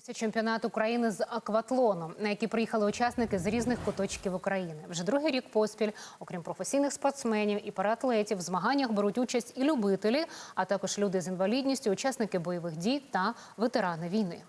Це чемпіонат України з акватлону, на який приїхали учасники з різних куточків України. Вже другий рік поспіль, окрім професійних спортсменів і параатлетів, в змаганнях беруть участь і любителі, а також люди з інвалідністю, учасники бойових дій та ветерани війни.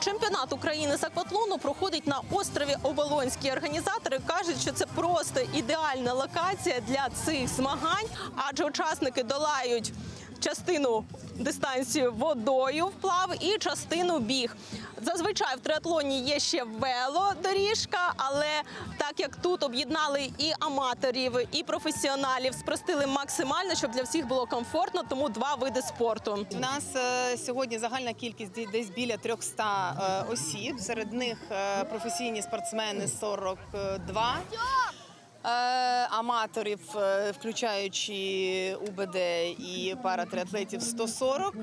Чемпіонат України з акватлону проходить на острові Оболонський. Організатори кажуть, що це просто ідеальна локація для цих змагань, адже учасники долають частину дистанцію водою вплав і частину біг. Зазвичай в триатлоні є ще велодоріжка, але так як тут об'єднали і аматорів, і професіоналів, спростили максимально, щоб для всіх було комфортно, тому два види спорту. У нас е, сьогодні загальна кількість десь біля 300 е, осіб. Серед них е, професійні спортсмени 42. Е, Аматорів, е, включаючи УБД і паратриатлетів 140,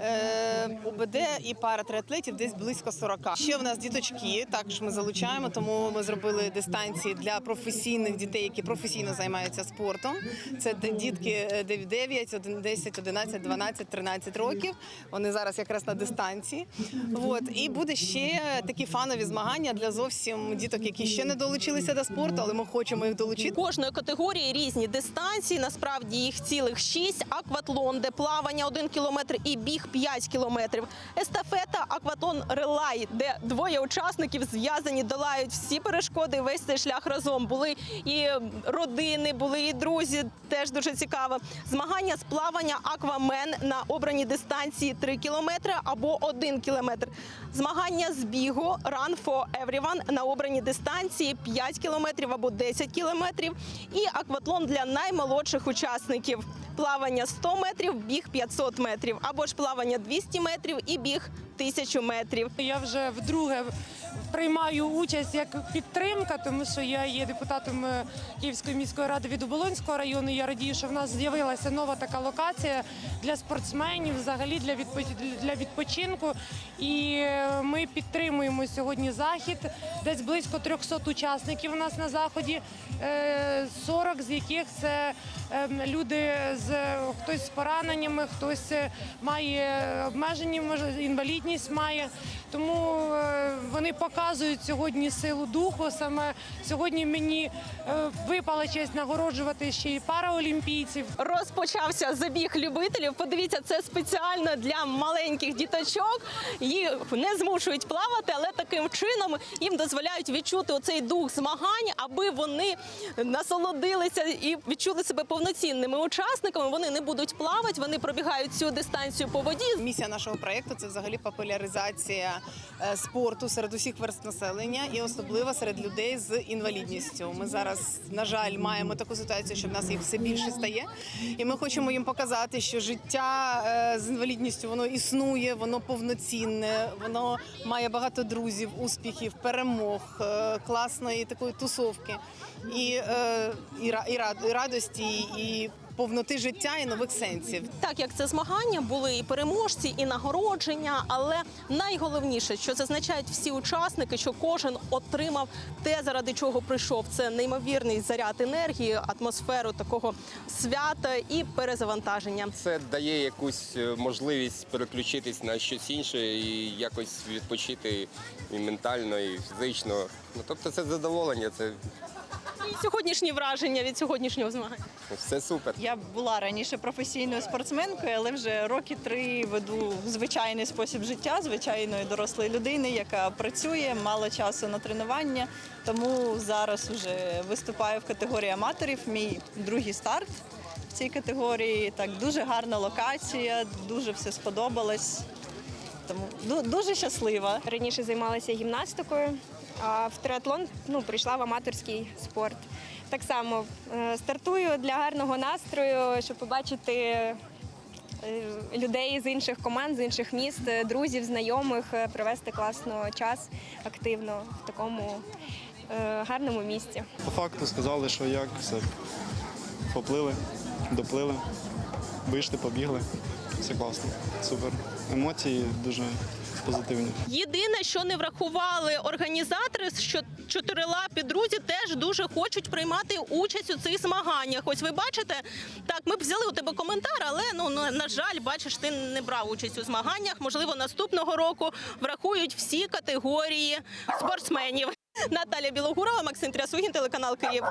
е, УБД і паратриатлетів десь близько 40. Ще в нас діточки, також ми залучаємо, тому ми зробили дистанції для професійних дітей, які професійно займаються спортом. Це дітки е, 9, 10, 11, 12, 13 років. Вони зараз якраз на дистанції. От. І буде ще такі фанові змагання для зовсім діток, які ще не долучилися до спорту, але ми хочемо їх долучити. Кожної категорії різні дистанції. Насправді їх цілих шість. Акватлон, де плавання 1 кілометр і біг 5 кілометрів. Естафета, акватлон релай, де двоє учасників зв'язані, долають всі перешкоди. Весь цей шлях разом. Були і родини, були і друзі. Теж дуже цікаво. Змагання з плавання аквамен на обраній дистанції 3 кілометри або 1 кілометр. Змагання з бігу Run for Everyone на обраній дистанції 5 кілометрів або 10 кілометрів. І акватлон для наймолодших учасників. Плавання 100 метрів, біг 500 метрів, або ж плавання 200 метрів і біг 1000 метрів. Я вже вдруге приймаю участь як підтримка, тому що я є депутатом е, Київської міської ради від Оболонського району. Я радію, що в нас з'явилася нова така локація для спортсменів, взагалі для відпо- для відпочинку. І е, ми підтримуємо сьогодні захід. Десь близько 300 учасників у нас на заході, е, 40 з яких це люди з хтось з пораненнями, хтось е, має обмежені мож- інвалідність має. Тому е, вони показують сьогодні силу духу. Саме сьогодні мені е, випала честь нагороджувати ще й параолімпійців. Розпочався забіг любителів. Подивіться, це спеціально для маленьких діточок. Їх не змушують плавати, але таким чином їм дозволяють відчути оцей дух змагань, аби вони насолодилися і відчули себе повноцінними учасниками. Вони не будуть плавати, вони пробігають цю дистанцію по воді. Місія нашого проєкту це взагалі популяризація е, спорту серед усіх верст населення і особливо серед людей з інвалідністю. Ми зараз, на жаль, маємо таку ситуацію, що в нас їх все більше стає, і ми хочемо їм показати, що життя е, з інвалідністю воно існує, воно повноцінне, воно має багато друзів, успіхів, перемог, е, класної такої тусовки і, і, і радості, і повноти життя, і нових сенсів. Так як це змагання, були і переможці, і нагородження. Але найголовніше, що зазначають всі учасники, що кожен отримав те, заради чого прийшов. Це неймовірний заряд енергії, атмосферу такого свята і перезавантаження. Це дає якусь е, можливість переключитись на щось інше і якось відпочити і ментально, і фізично. Ну тобто це задоволення, це сьогоднішні враження від сьогоднішнього змагання. все супер. Я була раніше професійною спортсменкою, але вже роки три веду звичайний спосіб життя звичайної дорослої людини, яка працює, мало часу на тренування. Тому зараз вже виступаю в категорії аматорів. Мій другий старт в цій категорії. Так, дуже гарна локація, дуже все сподобалось. Тому дуже щаслива. Раніше займалася гімнастикою, а в триатлон ну, прийшла в аматорський спорт. Так само е, стартую для гарного настрою, щоб побачити е, людей з інших команд, з інших міст, е, друзів, знайомих, провести класно час активно в такому гарному місці. По факту сказали, що як все. Поплили, доплили, вийшли, побігли. Все класно, супер. емоції дуже позитивні. Єдине, що не врахували організатори, що чотирилапі друзі теж дуже хочуть приймати участь у цих змаганнях. Ось ви бачите, так ми б взяли у тебе коментар, але ну на жаль, бачиш, ти не брав участь у змаганнях. Можливо, наступного року врахують всі категорії спортсменів. Наталя Білогурова, Максим Трясугін, телеканал Київ.